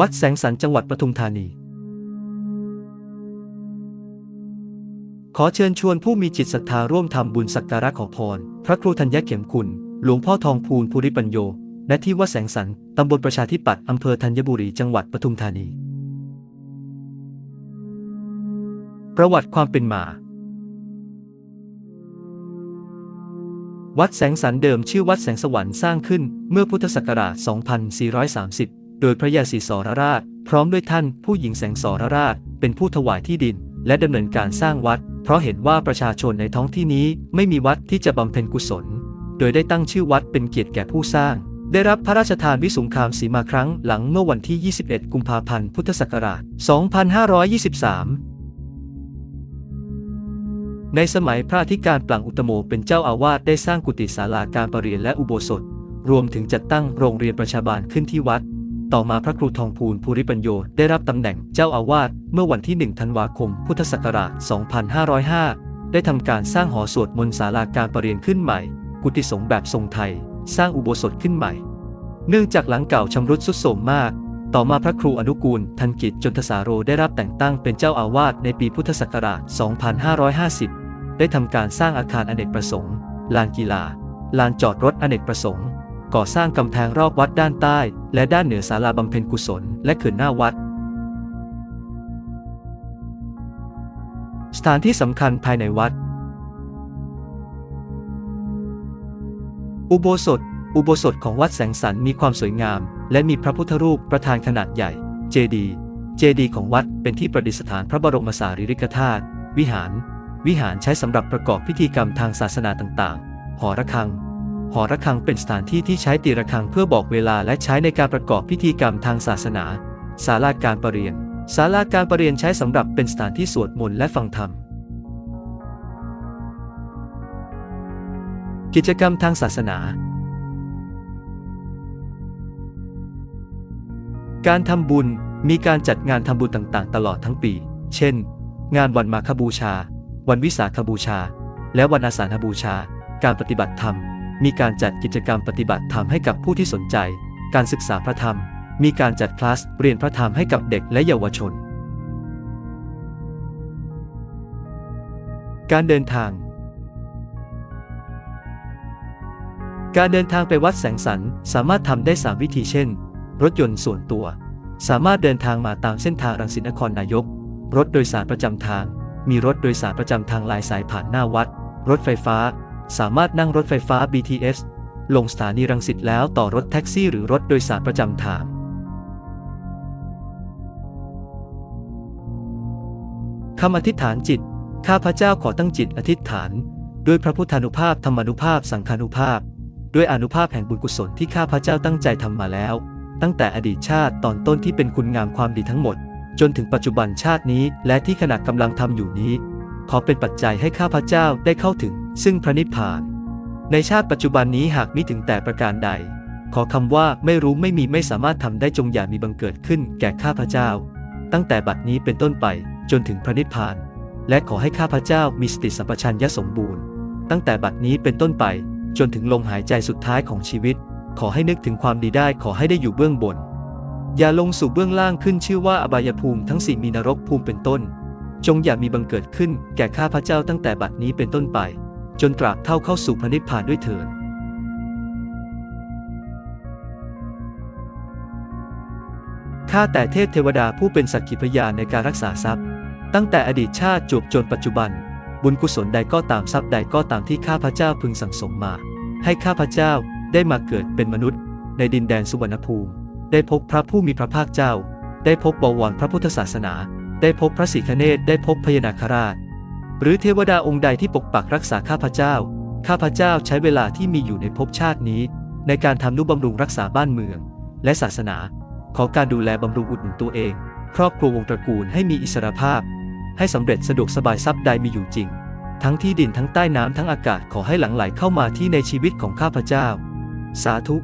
วัดแสงสันจังหวัดปทุมธานี ขอเชิญชวนผู้มีจิตศรัทธาร่วมทำบุญสักการะขอพร พระครูธัญญเข็มคุณ หลวงพ่อทองพูนภูริปัญโยและที่วัดแสงสันตำบลประชาธิปัตย์อำเภอธัญบุรีจังหวัดปทุมธานี ประวัติความเป็นมา วัดแสงสันเดิมชื่อวัดแสงสวรรค์สร้างขึ้นเมื่อพุทธศักราช 2430 โดยพระยาศรีสรราช พร้อมด้วยท่านผู้หญิงแสงสรราช เป็นผู้ถวายที่ดิน และดำเนินการสร้างวัด เพราะเห็นว่าประชาชนในท้องที่นี้ไม่มีวัดที่จะบำเพ็ญกุศล โดยได้ตั้งชื่อวัดเป็นเกียรติแก่ผู้สร้าง ได้รับพระราชทานวิสุงคามสีมาครั้งหลังเมื่อวันที่ 21 กุมภาพันธ์ พุทธศักราช 2523ในสมัยพระธิการปลังอุตโมเป็นเจ้าอาวาสได้สร้างกุฏิศาลาการประเรียนและอุโบสถ รวมถึงจัดตั้งโรงเรียนประชาบาลขึ้นที่วัด ต่อมาพระครูทองพูนภูริปัญโยได้รับตำแหน่งเจ้าอาวาสเมื่อวันที่ 1 ธันวาคม พุทธศักราช 2505 ได้ทำการสร้างหอสวดมนต์ศาลาการประเรียนขึ้นใหม่ กุฏิสงฆ์แบบทรงไทย สร้างอุโบสถขึ้นใหม่ เนื่องจากหลังเก่าชำรุดทรุดโทรมมาก ต่อมาพระครูอนุกูล ทันกิจจนทสาโรได้รับแต่งตั้งเป็นเจ้าอาวาสในปีพุทธศักราช 2550 ได้ทำการสร้างอาคารอเนกประสงค์ ลานกีฬา ลานจอดรถอเนกประสงค์ ก่อสร้างกำแพงรอบวัดด้านใต้ และด้านเหนือศาลาบำเพ็ญกุศล และเขื่อนหน้าวัด สถานที่สำคัญภายในวัด อุโบสถ อุโบสถของวัดแสงสันมีความสวยงาม และมีพระพุทธรูปประธานขนาดใหญ่ เจดีเจดีของวัดเป็นที่ประดิษฐานพระบรมสารีริกธาตุวิหาร วิหารใช้สำหรับประกอบพิธีกรรมทางศาสนาต่างๆ หอระฆัง หอระฆังเป็นสถานที่ที่ใช้ตีระฆังเพื่อบอกเวลาและใช้ในการประกอบพิธีกรรมทางศาสนาศาลาการประเรียนศาลาการประเรียนใช้สำหรับเป็นสถานที่สวดมนต์และฟังธรรม กิจกรรมทางศาสนา การทำบุญมีการจัดงานทำบุญต่างๆ ตลอดทั้งปี เช่น งานวันมาคบูชา วันวิสาขบูชา และวันอาสาฬบูชา การปฏิบัติธรรม มีการจัดกิจกรรมปฏิบัติธรรมให้กับผู้ที่สนใจ การศึกษาพระธรรม มีการจัดคลาสเรียนพระธรรมให้กับเด็กและเยาวชน การเดินทาง การเดินทางไปวัดแสงสันสามารถทำได้ 3 วิธีเช่น รถยนต์ส่วนตัว สามารถเดินทางมาตามเส้นทางรังสิตนครนายก รถโดยสารประจำทาง มีรถโดยสารประจำทางหลายสายผ่านหน้าวัด รถไฟฟ้า สามารถนั่งรถไฟฟ้า BTS ลงสถานีรังสิตแล้วต่อรถแท็กซี่หรือรถโดยสารประจำทาง คำอธิษฐานจิต ข้าพเจ้าขอตั้งจิตอธิษฐาน ด้วยพระพุทธานุภาพธรรมานุภาพสังฆานุภาพ ด้วยอนุภาพแห่งบุญกุศลที่ข้าพเจ้าตั้งใจทำมาแล้ว ตั้งแต่อดีตชาติตอนต้นที่เป็นคุณงามความดีทั้งหมด จนถึงปัจจุบันชาตินี้และที่ขณะกำลังทำอยู่นี้ ขอเป็นปัจจัยให้ข้าพเจ้าได้เข้าถึง ซึ่งพระนิพพาน ในชาติปัจจุบันนี้หากมิถึงแต่ประการใด ขอคำว่าไม่รู้ไม่มีไม่สามารถทำได้จงอย่ามีบังเกิดขึ้นแก่ข้าพเจ้า ตั้งแต่บัดนี้เป็นต้นไปจนถึงพระนิพพาน และขอให้ข้าพเจ้ามีสติสัมปชัญญะสมบูรณ์ ตั้งแต่บัดนี้เป็นต้นไปจนถึงลมหายใจสุดท้ายของชีวิต ขอให้นึกถึงความดีได้ขอให้ได้อยู่เบื้องบน อย่าลงสู่เบื้องล่างขึ้นชื่อว่าอบายภูมิทั้งสี่มีนรกภูมิเป็นต้น จงอย่ามีบังเกิดขึ้นแก่ข้าพเจ้าตั้งแต่บัดนี้เป็นต้นไป จนตราบเท่าเข้าสู่พระนิพพานด้วยเถิดข้าแต่เทพเทวดาผู้เป็นสักขีพยานในการรักษาทรัพย์ ตั้งแต่อดีตชาติจวบจนปัจจุบัน บุญกุศลใดก็ตามทรัพย์ใดก็ตามที่ข้าพเจ้าพึงสั่งสมมา ให้ข้าพเจ้าได้มาเกิดเป็นมนุษย์ ในดินแดนสุวรรณภูมิ ได้พบพระผู้มีพระภาคเจ้า ได้พบบวรพระพุทธศาสนา ได้พบพระศรีคเนศได้พบพญานาคราช หรือเทวดาองค์ใดที่ปกปักรักษาข้าพเจ้า ข้าพเจ้าใช้เวลาที่มีอยู่ในภพชาตินี้ ในการทำนุบำรุงรักษาบ้านเมือง และศาสนา ขอการดูแลบำรุงอุดหนุนตัวเอง ครอบครัววงตระกูลให้มีอิสรภาพ ให้สำเร็จสะดวกสบายทรัพย์ใดมีอยู่จริง ทั้งที่ดินทั้งใต้น้ำทั้งอากาศขอให้หลั่งไหลเข้ามาที่ในชีวิตของข้าพเจ้า สาธุ